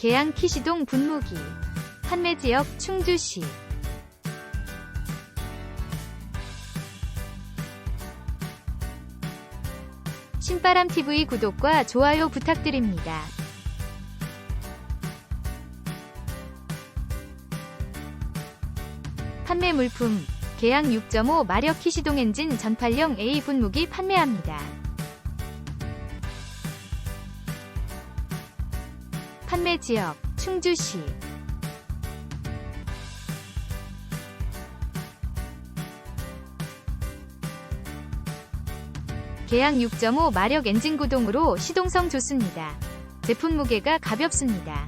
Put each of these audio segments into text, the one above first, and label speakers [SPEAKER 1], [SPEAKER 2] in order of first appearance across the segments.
[SPEAKER 1] 계양 키시동 분무기 판매 지역 충주시 신바람 TV 구독과 좋아요 부탁드립니다. 판매 물품 계양 6.5 마력 키시동 엔진 전팔령 A 분무기 판매합니다. 판매 지역 충주시 계양 6.5 마력 엔진 구동으로 시동성 좋습니다. 제품 무게가 가볍습니다.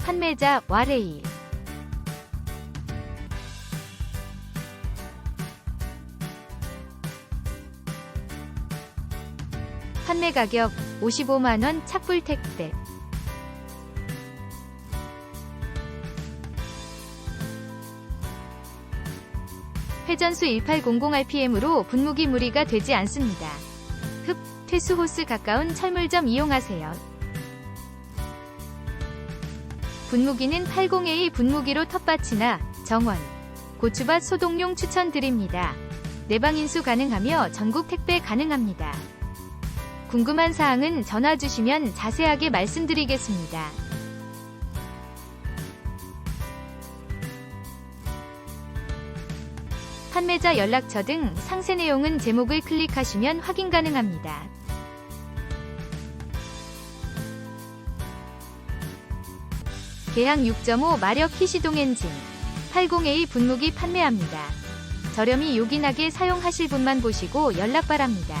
[SPEAKER 1] 판매자 와레일 판매 가격 55만원 착불 택배 회전수 1800rpm으로 분무기 무리가 되지 않습니다. 흡, 퇴수 호스 가까운 철물점 이용하세요. 분무기는 80A 분무기로 텃밭이나 정원, 고추밭 소독용 추천드립니다. 내방 인수 가능하며 전국 택배 가능합니다. 궁금한 사항은 전화 주시면 자세하게 말씀드리겠습니다. 판매자 연락처 등 상세 내용은 제목을 클릭하시면 확인 가능합니다. 계양 6.5 마력 키시동 엔진 80A 분무기 판매합니다. 저렴이 요긴하게 사용하실 분만 보시고 연락 바랍니다.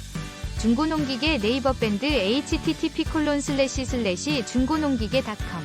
[SPEAKER 1] 중고농기계 네이버 밴드 http:// 중고농기계 닷컴